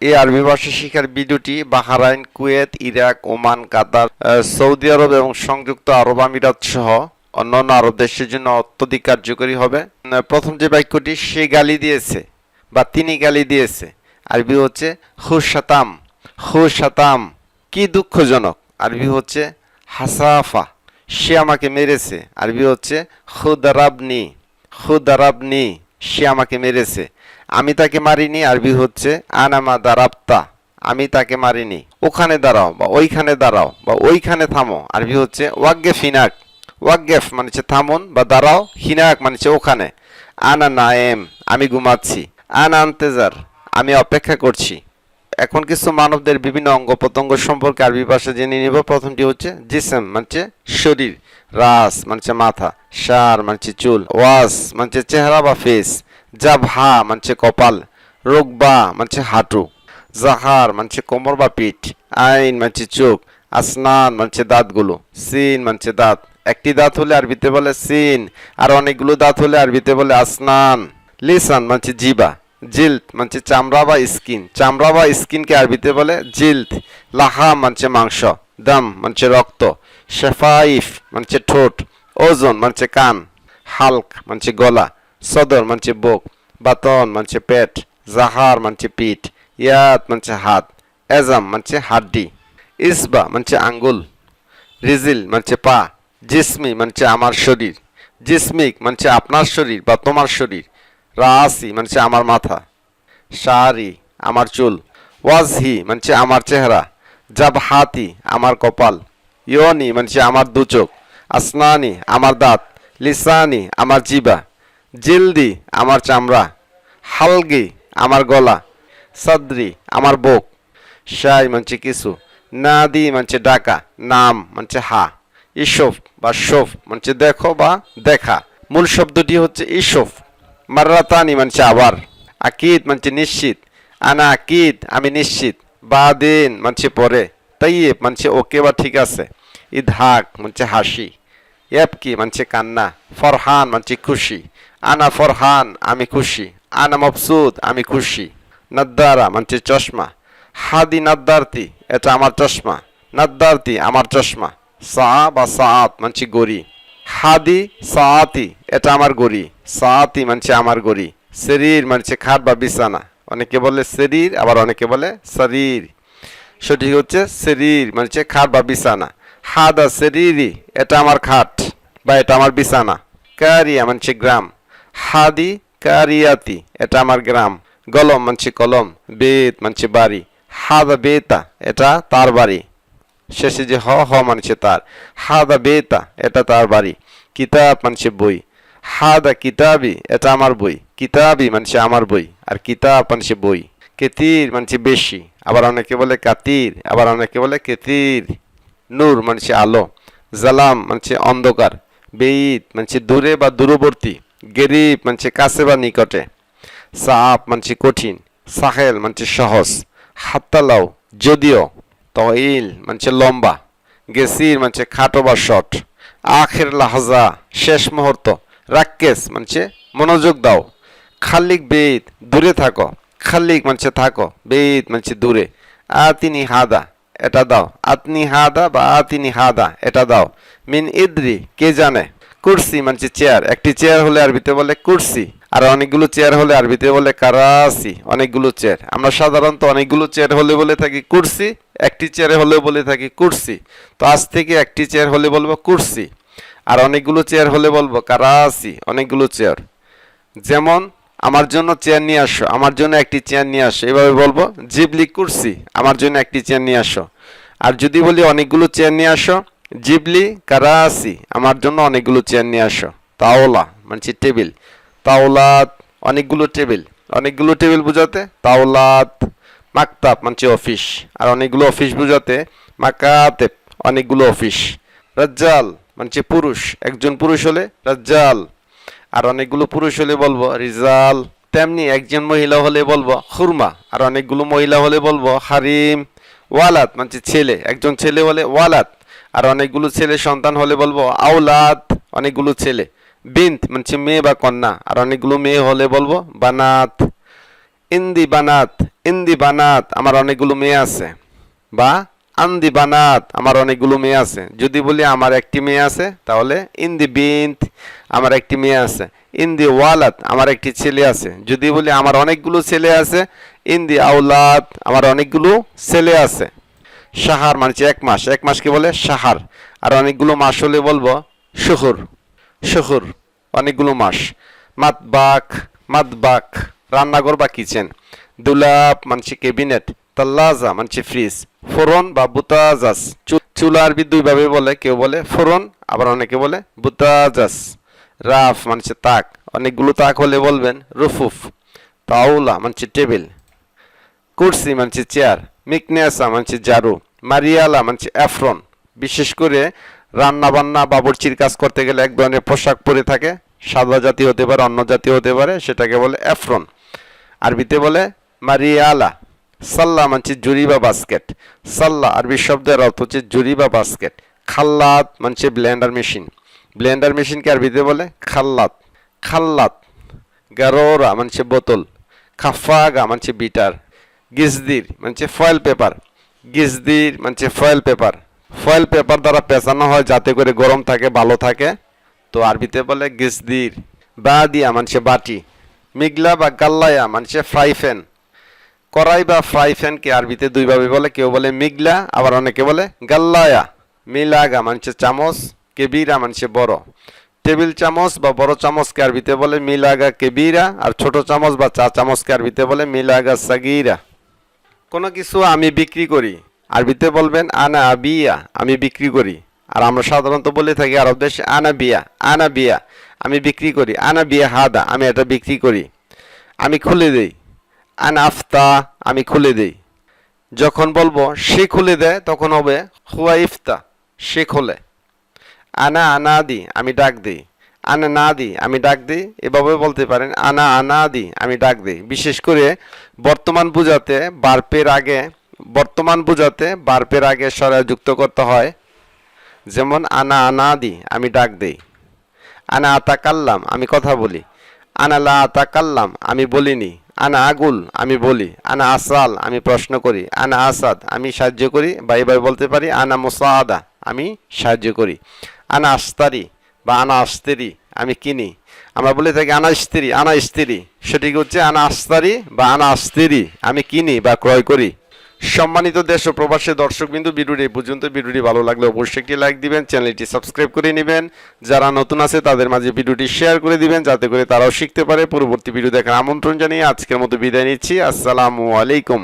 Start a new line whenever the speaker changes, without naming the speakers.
এই আরবি ভাষা শিখার ভিডিওটি Bahrain, Kuwait, Iraq, Oman, Qatar Saudi Arab এবং সংযুক্ত আরব আমিরাত সহ অন্যান্য আরব দেশের জন্য অত্যধিক কার্যকরী হবে। প্রথম যে বাক্যটি, সে গালি দিয়েছে বা তিনি গালি দিয়েছে আরবি হচ্ছে হুসাতাম হুসাতাম কি দুঃখজনক আরবি হচ্ছে হাসাফা সে আমাকে মেরেছে আরবি হচ্ছে খুদারাবনি খুদারাবনি সে আমাকে মেরেছে আমি তাকে মারিনি, আরবি হচ্ছে আনামা দারাপ্তা আমি তাকে মারিনি। ওখানে দাঁড়াও বা ওইখানে দাঁড়াও বা ওইখানে থামো। আরবি হচ্ছে ওয়াগ্গে ফিনাক। ওয়াগ্গেফ মানে থামুন বা দাঁড়াও। হিনাক মানে ওখানে। আনা নায়েম, আমি ঘুমাচ্ছি। আনা আন্তেজার, আমি অপেক্ষা করছি। এখন কিছু মানবদের বিভিন্ন অঙ্গ প্রত্যঙ্গ সম্পর্কে আরবি ভাষা জেনে নিব। প্রথমটি হচ্ছে জিসেম মানে শরীর। রাস মানে মাথা। সার মানে চুল। ওয়াস মানে চেহারা বা ফেস জাভা মানে কপাল রোগবা মানে হাঁটু, জাহার মানে কোমর বা পিঠ, আইন মানে চোখ, আসনান মানে দাঁতগুলো, সিন মানে দাঁত, একটি দাঁত হলে আরবিতে বলে সিন, আর অনেকগুলো দাঁত হলে আরবিতে বলে আসনান। লিসান মানে জিবা জিল্দ মানছে চামড়া বা স্কিন, চামড়া বা স্কিনকে আরবিতে বলে জিল্দ লাহা মানে মাংস, দম মানে রক্ত, শেফাইফ মানে ঠোঁট, ওজন মানে কান, হালক মানে গলা সদর মানে বুক বাতন মানে পেট জাহার মানে পিঠ ইয়াত মানে হাত এজাম মানে হাড্ডি ইসবা মানে আঙ্গুল রিজিল মানে পা জিসমি মানে আমার শরীর জিসমিক মানে আপনার শরীর বা তোমার শরীর রাসি মানে আমার মাথা শারি আমার চুল ওয়াজহি মানে আমার চেহারা জাবহাতি আমার কপাল ইয়নি মানে আমার দুচোখ আসনানি আমার দাঁত লিসানি আমার জিবা জিলদি আমার চামড়া, হালগি আমার গলা, সাদ্রি আমার বুক শাই মানছে কিছু, নাদি মানছে ডাকা, নাম মানছে হা, ইসফ বা শোফ মানছে দেখো বা দেখা। মূল শব্দটি হচ্ছে ইসফ মার্রাতানি মানছে আবার, আকিদ মানছে নিশ্চিত, আনা আকিদ আমি নিশ্চিত বা দিন মানছে পরে, তাইয়েব মানছে ওকে বা ঠিক আছে, ইদহাক মানছে হাসি। ইয়াবকি মানছে কান্না, ফরহান মানছে খুশি। আনা ফরহান, আমি খুশি। আনা মবসুদ আমি খুশি। নাদ্দারা মানছে চশমা। হাদি নাদ্দারতি, এটা আমার চশমা। নাদ্দারতি, আমার চশমা। সা বা সাত মানছি গড়ি হাদি সাতি এটা আমার গড়ি সাতি মানছে আমার গড়ি শরীর মানছে খাট বা বিছানা। অনেকে বলে শরীর আবার অনেকে বলে শরীর সঠিক হচ্ছে শরীর মানছে খাট বা বিছানা। হাদা শরীরই এটা আমার খাট। বা এটা আমার বিছানা। কারিয়া মানছে গ্রাম। হাদি কারিয়াতি, এটা আমার গ্রাম। গলম মানছে কলম। বেত মানছে বাড়ি। হাদা বেতা, এটা তার বাড়ি। শেষে যে হ হ মানছে তার। হাদা বেতা, এটা তার বাড়ি। কিতাব মানছে বই। হাদা কিতাবি, এটা আমার বই। কিতাবি মানছে আমার বই। আর কিতাব মানছে বই। কেতির মানছে বেশি। আবার অনেকে বলে কাতির, আবার অনেকে বলে কেতির। নূর মানছে আলো। জালাম মানছে অন্ধকার। বেঈদ, মানছে দূরে বা দূরবর্তী, গেরিব, মানছে কাছে বা নিকটে সাপ মানছে কঠিন, সাহেল, মানছে সহজ, হাত্তালাও যদিও তইল, মানছে লম্বা, গেসির, মানছে খাটো বা শট আখের লাহাজা, শেষ মুহূর্ত রাক্কেস মানছে মনোযোগ দাও খালিক বেদ দূরে থাকো খালিক মানছে থাকো বেদ মানছে দূরে আতিনি হাদা এটা দাও। আতনি হাদা বা আতিনি হাদা, এটা দাও। মিন ইদ্রি, কে জানে? কুরসি মানছে চেয়ার। একটি চেয়ার হলে আরবিতে বলে কুরসি, আর অনেকগুলো চেয়ার হলে আরবিতে বলে কারাসি, অনেকগুলো চেয়ার। আমরা সাধারণত অনেকগুলো চেয়ার হলে বলে থাকি কুরসি, একটি চেয়ারে হলে বলে থাকি কুরসি। তো আজ থেকে একটি চেয়ার হলে বলব কুরসি, আর অনেকগুলো চেয়ার হলে বলব কারাসি, অনেকগুলো চেয়ার। যেমন আমার জন্য চেয়ার নিয়ে আসো, আমার জন্য একটি চেয়ার নিয়ে আসো। এভাবে বলব, জিবলি কুরসি, আমার জন্য একটি চেয়ার নিয়ে আসো। আর যদি বলি অনেকগুলো চেয়ার নিয়ে আসো, জিবলি কারাসি, আমার জন্য অনেকগুলো চেয়ার নিয়ে আসো। তাওলা মানে টেবিল তাওলাত, অনেকগুলো টেবিল অনেকগুলো টেবিল বোঝাতে তাওলাত, মাকতাব মানে অফিস আর অনেকগুলো অফিস বোঝাতে মাকাতেব, অনেকগুলো অফিস রাজ্জাল মানে পুরুষ। একজন পুরুষ হলে রাজ্জাল। আর অনেকগুলো পুরুষ হলে বলব, রিজাল, তেমনি একজন মহিলা হলে বলব, খুরমা। আর অনেকগুলো মহিলা হলে বলব, হারিম ওয়ালাত মানে ছেলে, একজন ছেলে হলে ওয়ালাত আর অনেকগুলো ছেলে সন্তান হলে বলব আউলাদ অনেকগুলো ছেলে। বিন্ত মানে মেয়ে বা কন্যা। আর অনেকগুলো মেয়ে হলে বলব, বানাত, ইন্দি বানাত ইন্দি বানাত। আমার অনেকগুলো মেয়ে আছে। বা আন্দি বানাত, আমার অনেকগুলো মেয়ে আছে। যদি বলি আমার একটি মেয়ে আছে, তাহলে ইন্দি বিন্ত আমার একটি মেয়ে আছে, ইন্দি ওয়ালাত আমার একটি ছেলে আছে। যদি বলি আমার অনেকগুলো ছেলে আছে, ইন্দি আউলাদ আমার অনেকগুলো ছেলে আছে। সাহার মানে হচ্ছে এক মাস, এক মাসকে বলে? সাহার আর অনেকগুলো মাস হলে বলব শুহুর। শুহুর, অনেকগুলো মাস। মাতবাক মাতবাক, রান্নাঘর বা কিচেন। দুলাপ মানছে ক্যাবিনেট। তাল্লাজা মানছে ফ্রিজ। ফোরন বা বুতাজাস। চুলা আরবি দুইভাবে বলে, কেউ বলে ফোরন, আবার অনেকে বলে বুতাজাস। রাফ মানছে তাক। অনেকগুলো তাক হলে বলবেন রুফুফ, তাওলা মানছে টেবিল, কুরসি মানছে চেয়ার, মিকনেসা মানছে জারু, মারিয়ালা মানছে অ্যাফ্রন। বিশেষ করে রান্না বান্না বাবুর্চির কাজ করতে গেলে এক ধরনের পোশাক পরে থাকে, সাদা জাতি হতে পারে, অন্য জাতি হতে পারে, সেটাকে বলে অ্যাফ্রন। আরবিতে বলে মারিয়ালা। সাল্লা মানছে জুরি বা বাস্কেট। সাল্লা আরবি শব্দের অর্থ হচ্ছে জুরি বা বাস্কেট। খাল্লাত মানছে ব্লেন্ডার মেশিন। ব্লেন্ডার মেশিনকে আরবিতে বলে খাল্লাত। খাল্লাত। গারোরা মানছে বোতল। খাফাগা মানছে বিটার। গিজদির মানছে ফয়েল পেপার। গিজদির মানছে ফয়েল পেপার। ফয়েল পেপার দ্বারা পেঁচানো হয় যাতে করে গরম থাকে, ভালো থাকে। তো আরবিতে বলে গিজদির। বা দিয়া মানছে বাটি। মিগলা বা গাল্লায়া মানছে ফ্রাই ফ্যান কড়াই বা ফ্রাই ফ্যানকে আরবিতে দুইভাবে বলে, কেউ বলে মিগলা, আবার অনেকে বলে গাল্লায়া। মিলাগা মানছে চামচ, কেবিরা মানছে বড়। টেবিল চামচ বা বড় চামচকে আরবিতে বলে মিলাগা কেবিরা, আর ছোট চামচ বা চা চামচকে আরবিতে বলে মিলাগা সাগিরা। কোনো কিছু আমি বিক্রি করি। আরবিতে বলবেন আনা বিয়া, আমি বিক্রি করি। আর আমরা সাধারণত বলে থাকি আরব দেশে আনা বিয়া আনা বিয়া, আমি বিক্রি করি। আনা বিয়া হাদা, আমি এটা বিক্রি করি। আমি খুলে দেই। আনা আফতা, আমি খুলে দেই। যখন বলব, সে খুলে দেয়, তখন হবে হুয়া ইফতা, সে খোলে। আনা আনা দি আমি ডাক দিই। আনা না দি আমি ডাক দিই। এভাবে বলতে পারেন, আনা আনা দি আমি ডাক দিই। বিশেষ করে বর্তমান বুঝাতে বার্পের আগে, বর্তমান বুঝাতে বার্পের আগে সরায় যুক্ত করতে হয়, যেমন আনা আনা দি আমি ডাক দিই। আনা আতাকাল্লাম, আমি কথা বলি। আনা লা আতাকাল্লাম আমি বলিনি। আনা আগুল, আমি বলি। আনা আসাল আমি প্রশ্ন করি। আনা আসাদ, আমি সাহায্য করি। বা এভাবে বলতে পারি, আনা মুসাদা, আমি সাহায্য করি। আনা আস্তারি বা আনা আস্তেরি, আমি কিনি। আমরা বলে থাকি, আনা স্ত্রী আনা স্ত্রী। সেটি হচ্ছে, আনা আস্তারি বা আনা আস্তেরি, আমি কিনি বা ক্রয় করি। সম্মানিত দেশ ও প্রবাসী দর্শকবিন্দু, ভিডিওটি পর্যন্ত। ভিডিওটি ভালো লাগলে অবশ্যই একটি লাইক দিবেন, চ্যানেলটি সাবস্ক্রাইব করে নেবেন। যারা নতুন আছে, তাদের মাঝে ভিডিওটি শেয়ার করে দিবেন, যাতে করে তারাও শিখতে পারে। পরবর্তী ভিডিও দেখার আমন্ত্রণ জানিয়ে আজকের মতো বিদায় নিচ্ছি। আসসালামু আলাইকুম।